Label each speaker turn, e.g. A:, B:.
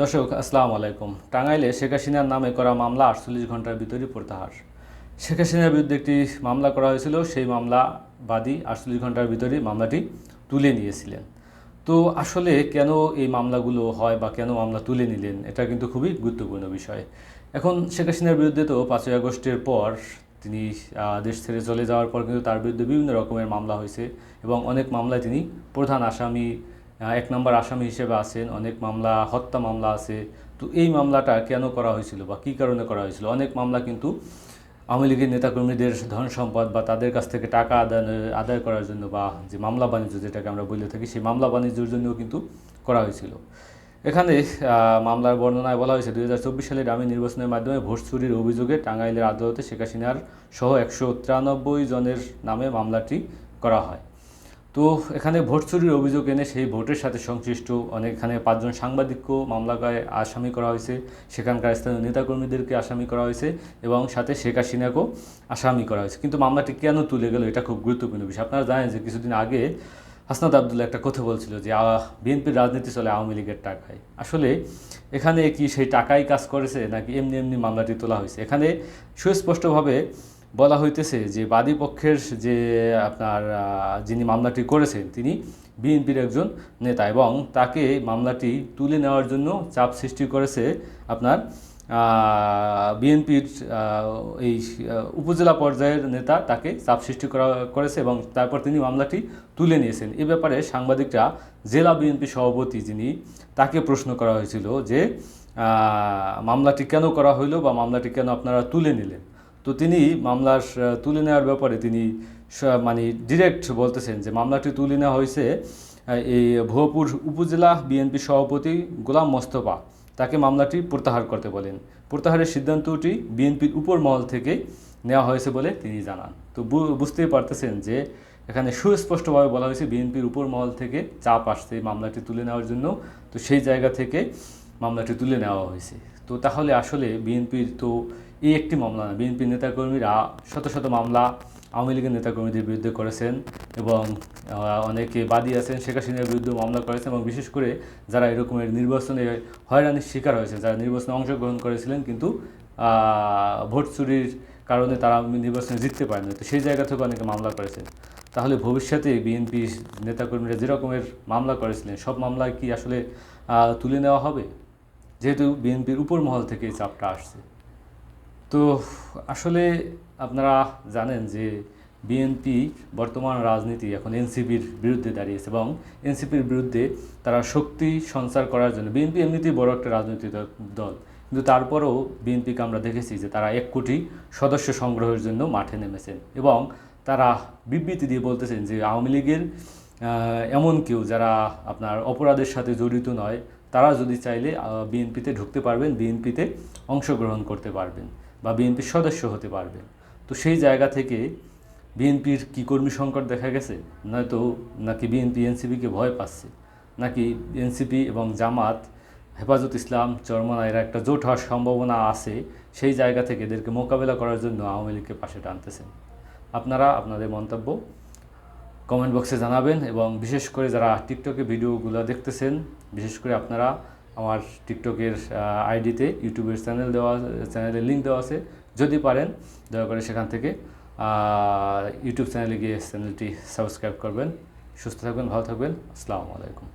A: দর্শক, আসসালামু আলাইকুম। টাঙ্গাইলে শেখ হাসিনার নামে করা মামলা আটচল্লিশ ঘণ্টার ভিতরই প্রত্যাহার। শেখ হাসিনার বিরুদ্ধে একটি মামলা করা হয়েছিল, সেই মামলা বাদী আটচল্লিশ ঘণ্টার ভিতরেই মামলাটি তুলে নিয়েছিলেন। তো আসলে কেন এই মামলাগুলো হয় বা কেন মামলা তুলে নিলেন, এটা কিন্তু খুবই গুরুত্বপূর্ণ বিষয়। এখন শেখ হাসিনার বিরুদ্ধে তো পাঁচই আগস্টের পর তিনি দেশ ছেড়ে চলে যাওয়ার পর কিন্তু তার বিরুদ্ধে বিভিন্ন রকমের মামলা হয়েছে এবং অনেক মামলায় তিনি প্রধান আসামি এক নম্বর আসামি হিসেবে আছেন, অনেক মামলা, হত্যা মামলা আছে। তো এই মামলাটা কেন করা হয়েছিল বা কী কারণে করা হয়েছিল? অনেক মামলা কিন্তু আওয়ামী লীগের নেতাকর্মীদের ধন সম্পদ বা তাদের কাছ থেকে টাকা আদায় আদায় করার জন্য বা যে মামলা বাণিজ্য যেটাকে আমরা বলে থাকি, সেই মামলা বাণিজ্যের জন্যও কিন্তু করা হয়েছিল। এখানে মামলার বর্ণনায় বলা হয়েছে, দুই হাজার চব্বিশ সালে ডামি নির্বাচনের মাধ্যমে ভোট চুরির অভিযোগে টাঙ্গাইলের আদালতে শেখ হাসিনার সহ একশো তিরানব্বই জনের নামে মামলাটি করা হয়। তো এখানে ভোট চুরির অভিযোগ এনে সেই ভোটের সাথে সংশ্লিষ্ট অনেক এখানে পাঁচজন সাংবাদিককেও মামলায় আসামি করা হয়েছে, সেখানকার স্থানীয় নেতাকর্মীদেরকে আসামি করা হয়েছে এবং সাথে শেখ হাসিনাকেও আসামি করা হয়েছে। কিন্তু মামলাটি কেন তুলে গেল এটা খুব গুরুত্বপূর্ণ বিষয়। আপনারা জানেন যে কিছুদিন আগে হাসনাত আবদুল্লাহ একটা কথা বলছিল যে বিএনপির রাজনীতি চলে আওয়ামী লীগের টাকায়। আসলে এখানে কি সেই টাকাই কাজ করেছে নাকি এমনি এমনি মামলাটি তোলা হয়েছে? এখানে সুস্পষ্টভাবে বলা হইতেছে যে বাদী পক্ষের যে আপনার যিনি মামলাটি করেছেন, তিনি বিএনপির একজন নেতা এবং তাকে মামলাটি তুলে নেওয়ার জন্য চাপ সৃষ্টি করেছে আপনার বিএনপির এই উপজেলা পর্যায়ের নেতা তাকে চাপ সৃষ্টি করা, করেছে এবং তারপর তিনি মামলাটি তুলে নিয়েছেন। এ ব্যাপারে সাংবাদিকরা জেলা বিএনপি সভাপতি যিনি, তাকে প্রশ্ন করা হয়েছিল যে মামলাটি কেন করা হইল বা মামলাটি কেন আপনারা তুলে নিলেন? তো তিনি মামলার তুলে নেওয়ার ব্যাপারে তিনি মানে ডিরেক্ট বলতেছেন যে মামলাটি তুলে নেওয়া হয়েছে এই ভুয়াপুর উপজেলা বিএনপি সভাপতি গোলাম মোস্তফা। তাকে মামলাটি প্রত্যাহার করতে বলেন। প্রত্যাহারের সিদ্ধান্তটি বিএনপির উপর মহল থেকে নেওয়া হয়েছে বলে তিনি জানান। তো বুঝতেই পারতেছেন যে এখানে সুস্পষ্টভাবে বলা হয়েছে বিএনপির উপর মহল থেকে চাপ আসছে মামলাটি তুলে নেওয়ার জন্য। তো সেই জায়গা থেকে মামলাটি তুলে নেওয়া হয়েছে। তো তাহলে আসলে বিএনপির তো এই একটি মামলা না। বিএনপির নেতাকর্মীরা শত শত মামলা আওয়ামী লীগের নেতাকর্মীদের বিরুদ্ধে করেছেন এবং অনেকে বাদী আছেন, শেখ হাসিনার বিরুদ্ধে মামলা করেছেন এবং বিশেষ করে যারা এরকমের নির্বাচনে হয়রানির শিকার হয়েছে, যারা নির্বাচনে অংশগ্রহণ করেছিলেন কিন্তু ভোট চুরির কারণে তারা নির্বাচনে জিততে পারেনি তো সেই জায়গা থেকে অনেকে মামলা করেছেন। তাহলে ভবিষ্যতে বিএনপি নেতাকর্মীরা যে রকমের মামলা করেছিলেন, সব মামলায় কি আসলে তুলে নেওয়া হবে? যেহেতু বিএনপির উপর মহল থেকে এই চাপটা আসছে। তো আসলে আপনারা জানেন যে বিএনপি বর্তমান রাজনীতি এখন এনসিপির বিরুদ্ধে দাঁড়িয়েছে এবং এনসিপির বিরুদ্ধে তারা শক্তি সঞ্চার করার জন্য, বিএনপি এমনিতেই বড় একটা রাজনৈতিক দল, কিন্তু তারপরেও বিএনপিকে আমরা দেখেছি যে তারা এক কোটি সদস্য সংগ্রহের জন্য মাঠে নেমেছেন এবং তারা বিবৃতি দিয়ে বলতেছেন যে আওয়ামী লীগের এমন কেউ যারা আপনার অপরাধের সাথে জড়িত নয়, তারা যদি চাইলে বিএনপিতে ঢুকতে পারবেন, বিএনপিতে অংশগ্রহণ করতে পারবেন বা বিএনপির সদস্য হতে পারবেন। তো সেই জায়গা থেকে বিএনপির কি কর্মী সংকট দেখা গেছে? নয়তো নাকি বিএনপি এনসিপিকে ভয় পাচ্ছে? নাকি এনসিপি এবং জামাত, হেফাজত ইসলাম চরমনা এরা একটা জোট হওয়ার সম্ভাবনা আছে, সেই জায়গা থেকে এদেরকে মোকাবেলা করার জন্য আওয়ামী লীগকে পাশে টানতেছেন? আপনারা আপনাদের মন্তব্য? কমেন্ট বক্সে জানাবেন এবং বিশেষ করে যারা টিকটকে ভিডিওগুলো দেখতেছেন, বিশেষ করে আপনারা আমার টিকটকের আইডিতে, ইউটিউবের চ্যানেল দেওয়া চ্যানেলের লিঙ্ক দেওয়া আছে, যদি পারেন, দয়া করে সেখান থেকে ইউটিউব চ্যানেলে গিয়ে চ্যানেলটি সাবস্ক্রাইব করবেন। সুস্থ থাকবেন, ভালো থাকবেন। আসসালামু আলাইকুম।